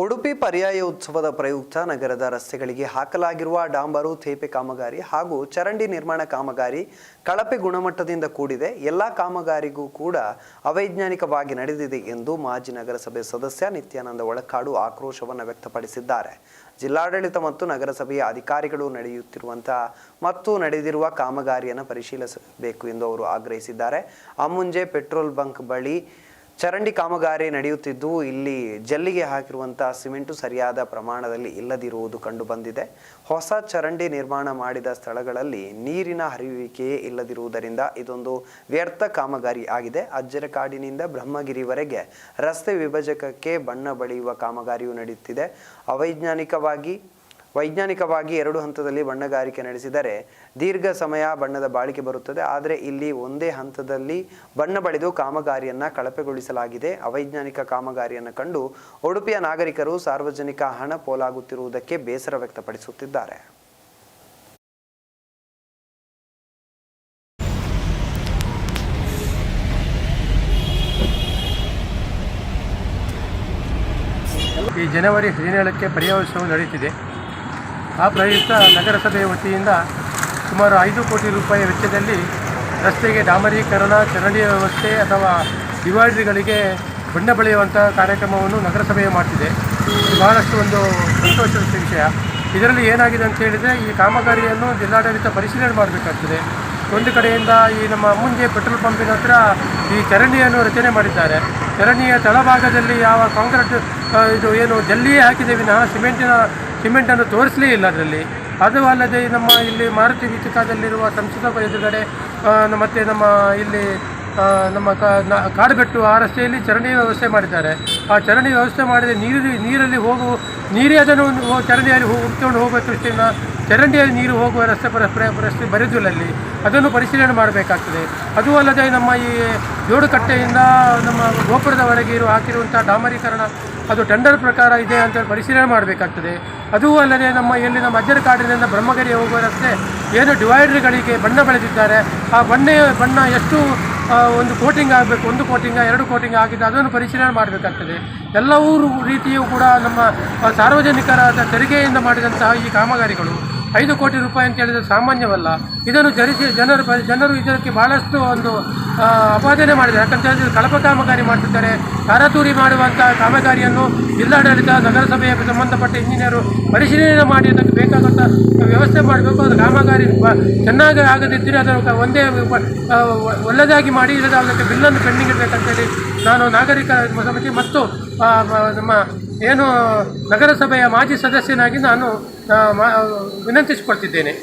ಉಡುಪಿ ಪರ್ಯಾಯ ಉತ್ಸವದ ಪ್ರಯುಕ್ತ ನಗರದ ರಸ್ತೆಗಳಿಗೆ ಹಾಕಲಾಗಿರುವ ಡಾಂಬರು, ತೇಪೆ ಕಾಮಗಾರಿ ಹಾಗೂ ಚರಂಡಿ ನಿರ್ಮಾಣ ಕಾಮಗಾರಿ ಕಳಪೆ ಗುಣಮಟ್ಟದಿಂದ ಕೂಡಿದೆ. ಎಲ್ಲ ಕಾಮಗಾರಿಗೂ ಕೂಡ ಅವೈಜ್ಞಾನಿಕವಾಗಿ ನಡೆದಿದೆ ಎಂದು ಮಾಜಿ ನಗರಸಭೆ ಸದಸ್ಯ ನಿತ್ಯಾನಂದ ಒಳಕಾಡು ಆಕ್ರೋಶವನ್ನು ವ್ಯಕ್ತಪಡಿಸಿದ್ದಾರೆ. ಜಿಲ್ಲಾಡಳಿತ ಮತ್ತು ನಗರಸಭೆಯ ಅಧಿಕಾರಿಗಳು ನಡೆಯುತ್ತಿರುವಂತಹ ಮತ್ತು ನಡೆದಿರುವ ಕಾಮಗಾರಿಯನ್ನು ಪರಿಶೀಲಿಸಬೇಕು ಎಂದು ಅವರು ಆಗ್ರಹಿಸಿದ್ದಾರೆ. ಅಮ್ಮುಂಜೆ ಪೆಟ್ರೋಲ್ ಬಂಕ್ ಬಳಿ ಚರಂಡಿ ಕಾಮಗಾರಿ ನಡೆಯುತ್ತಿದ್ದು ಇಲ್ಲಿ ಜಲ್ಲಿಗೆ ಹಾಕಿರುವಂತಹ ಸಿಮೆಂಟು ಸರಿಯಾದ ಪ್ರಮಾಣದಲ್ಲಿ ಇಲ್ಲದಿರುವುದು ಕಂಡುಬಂದಿದೆ ಹೊಸ ಚರಂಡಿ ನಿರ್ಮಾಣ ಮಾಡಿದ ಸ್ಥಳಗಳಲ್ಲಿ ನೀರಿನ ಹರಿಯುವಿಕೆಯೇ ಇಲ್ಲದಿರುವುದರಿಂದ ಇದೊಂದು ವ್ಯರ್ಥ ಕಾಮಗಾರಿ ಆಗಿದೆ. ಅಜ್ಜರಕಾಡಿನಿಂದ ಬ್ರಹ್ಮಗಿರಿವರೆಗೆ ರಸ್ತೆ ವಿಭಜಕಕ್ಕೆ ಬಣ್ಣ ಬಳಿಯುವ ಕಾಮಗಾರಿಯು ನಡೆಯುತ್ತಿದೆ. ಅವೈಜ್ಞಾನಿಕವಾಗಿ ವೈಜ್ಞಾನಿಕವಾಗಿ ಎರಡು ಹಂತದಲ್ಲಿ ಬಣ್ಣಗಾರಿಕೆ ನಡೆಸಿದರೆ ದೀರ್ಘ ಸಮಯ ಬಣ್ಣದ ಬಾಳಿಕೆ ಬರುತ್ತದೆ. ಆದರೆ ಇಲ್ಲಿ ಒಂದೇ ಹಂತದಲ್ಲಿ ಬಣ್ಣ ಬಳಿದು ಕಾಮಗಾರಿಯನ್ನು ಕಳಪೆಗೊಳಿಸಲಾಗಿದೆ. ಅವೈಜ್ಞಾನಿಕ ಕಾಮಗಾರಿಯನ್ನು ಕಂಡು ಉಡುಪಿಯ ನಾಗರಿಕರು ಸಾರ್ವಜನಿಕ ಹಣ ಪೋಲಾಗುತ್ತಿರುವುದಕ್ಕೆ ಬೇಸರ ವ್ಯಕ್ತಪಡಿಸುತ್ತಿದ್ದಾರೆ. ಈ ಜನವರಿ ಹದಿನೇಳಕ್ಕೆ ಪರ್ಯಾಯೋತ್ಸವ ನಡೆಯುತ್ತಿದೆ. ಆ ಪ್ರಯುಕ್ತ ನಗರಸಭೆಯ ವತಿಯಿಂದ ಸುಮಾರು ಐದು ಕೋಟಿ ರೂಪಾಯಿ ವೆಚ್ಚದಲ್ಲಿ ರಸ್ತೆಗೆ ಡಾಮರೀಕರಣ, ಚರಂಡಿ ವ್ಯವಸ್ಥೆ ಅಥವಾ ಡಿವೈಡರ್ಗಳಿಗೆ ಬಣ್ಣ ಬಳಿಯುವಂಥ ಕಾರ್ಯಕ್ರಮವನ್ನು ನಗರಸಭೆಯು ಮಾಡ್ತಿದೆ. ಇದು ಬಹಳಷ್ಟು ಒಂದು ಸಂತೋಷದ ವಿಷಯ. ಇದರಲ್ಲಿ ಏನಾಗಿದೆ ಅಂತ ಹೇಳಿದರೆ, ಈ ಕಾಮಗಾರಿಯನ್ನು ಜಿಲ್ಲಾಡಳಿತ ಪರಿಶೀಲನೆ ಮಾಡಬೇಕಾಗ್ತದೆ. ಒಂದು ಕಡೆಯಿಂದ ಈ ನಮ್ಮ ಮುಂದೆ ಪೆಟ್ರೋಲ್ ಪಂಪಿನ ಹತ್ರ ಈ ಚರಂಡಿಯನ್ನು ರಚನೆ ಮಾಡಿದ್ದಾರೆ. ಚರಂಡಿಯ ತಳಭಾಗದಲ್ಲಿ ಯಾವ ಕಾಂಕ್ರೀಟ್ ಇದು ಏನು ಜಲ್ಲಿಯೇ ಹಾಕಿದೆ ವಿನಃ, ಸಿಮೆಂಟಿನ ಸಿಮೆಂಟನ್ನು ತೋರಿಸಲೇ ಇಲ್ಲ ಅದರಲ್ಲಿ. ಅದು ಅಲ್ಲದೆ ನಮ್ಮ ಇಲ್ಲಿ ಮಾರುತಿ ವಿಚಿಕಾದಲ್ಲಿರುವ ಸಂಸದ ಎದುರುಗಡೆ ಮತ್ತು ನಮ್ಮ ಇಲ್ಲಿ ನಮ್ಮ ಕಾಡುಗಟ್ಟು ಆ ರಸ್ತೆಯಲ್ಲಿ ಚರಂಡಿ ವ್ಯವಸ್ಥೆ ಮಾಡಿದ್ದಾರೆ. ಆ ಚರಂಡಿ ವ್ಯವಸ್ಥೆ ಮಾಡಿದ ನೀರು ನೀರಲ್ಲಿ ಹೋಗುವ ನೀರೇ ಅದನ್ನು ಚರಂಡಿಯಲ್ಲಿ ಹೋಗಿ ಉಟ್ಕೊಂಡು ಹೋಗುವ ದೃಷ್ಟಿಯಿಂದ ಚರಂಡಿಯಲ್ಲಿ ನೀರು ಹೋಗುವ ರಸ್ತೆ ಪರಿಸ್ಥಿತಿ ಬರೆದಿಲ್ಲಲ್ಲಿ ಅದನ್ನು ಪರಿಶೀಲನೆ ಮಾಡಬೇಕಾಗ್ತದೆ. ಅದು ಅಲ್ಲದೆ ನಮ್ಮ ಈ ಜೋಡುಕಟ್ಟೆಯಿಂದ ನಮ್ಮ ಗೋಪುರದವರೆಗೆ ಇರುವ ಹಾಕಿರುವಂಥ ಡಾಮರೀಕರಣ, ಅದು ಟೆಂಡರ್ ಪ್ರಕಾರ ಇದೆ ಅಂತ ಪರಿಶೀಲನೆ ಮಾಡಬೇಕಾಗ್ತದೆ. ಅದೂ ಅಲ್ಲದೆ ನಮ್ಮ ಇಲ್ಲಿ ನಮ್ಮ ಅಜ್ಜರ ಕಾಡಿನಿಂದ ಬ್ರಹ್ಮಗಿರಿ ಹೋಗುವ ರಸ್ತೆ, ಏನು ಡಿವೈಡರ್ಗಳಿಗೆ ಬಣ್ಣ ಬೆಳೆದಿದ್ದಾರೆ. ಆ ಬಣ್ಣ ಬಣ್ಣ ಎಷ್ಟು ಒಂದು ಕೋಟಿಂಗ್ ಆಗಬೇಕು, ಒಂದು ಕೋಟಿಂಗ, ಎರಡು ಕೋಟಿಂಗ್ ಆಗಿದ್ದು ಅದನ್ನು ಪರಿಶೀಲನೆ ಮಾಡಬೇಕಾಗ್ತದೆ. ಎಲ್ಲವೂ ರೀತಿಯೂ ಕೂಡ ನಮ್ಮ ಸಾರ್ವಜನಿಕರಾದ ತೆರಿಗೆಯಿಂದ ಮಾಡಿದಂತಹ ಈ ಕಾಮಗಾರಿಗಳು, ಐದು ಕೋಟಿ ರೂಪಾಯಿ ಅಂತ ಹೇಳಿದರೆ ಸಾಮಾನ್ಯವಲ್ಲ. ಇದನ್ನು ಜರಿಸಿ ಜನರು ಜನರು ಇದಕ್ಕೆ ಬಹಳಷ್ಟು ಒಂದು ಅಪಾದನೆ ಮಾಡಿದ್ದಾರೆ. ಯಾಕಂತ ಹೇಳಿದ್ರೆ ಕಳಪ ಕಾಮಗಾರಿ ಮಾಡ್ತಿದ್ದಾರೆ. ತಾರಾತೂರಿ ಮಾಡುವಂಥ ಕಾಮಗಾರಿಯನ್ನು ಜಿಲ್ಲಾಡಳಿತ ನಗರಸಭೆಯ ಸಂಬಂಧಪಟ್ಟ ಇಂಜಿನಿಯರು ಪರಿಶೀಲನೆ ಮಾಡಿ ಅದಕ್ಕೆ ಬೇಕಾದಂಥ ವ್ಯವಸ್ಥೆ ಮಾಡಬೇಕು ಅದು ಕಾಮಗಾರಿ ಚೆನ್ನಾಗಿ ಆಗದಿದ್ದರೆ ಅದನ್ನು ಒಂದೇ ಉಪ- ಆ, ಒ- ಒಳ್ಳೆದಾಗಿ ಮಾಡಿ ಇಲ್ಲದ ಅದಕ್ಕೆ ಬಿಲ್ಲನ್ನು ಪೆಂಡಿಂಗ್ ಇಡಬೇಕಂತೇಳಿ ನಾನು ನಾಗರಿಕ ಸಮಿತಿ ಮತ್ತು ನಮ್ಮ ಏನು ನಗರಸಭೆಯ ಮಾಜಿ ಸದಸ್ಯನಾಗಿ ನಾನು ವಿನಂತಿಸಿಕೊಳ್ತಿದ್ದೇನೆ.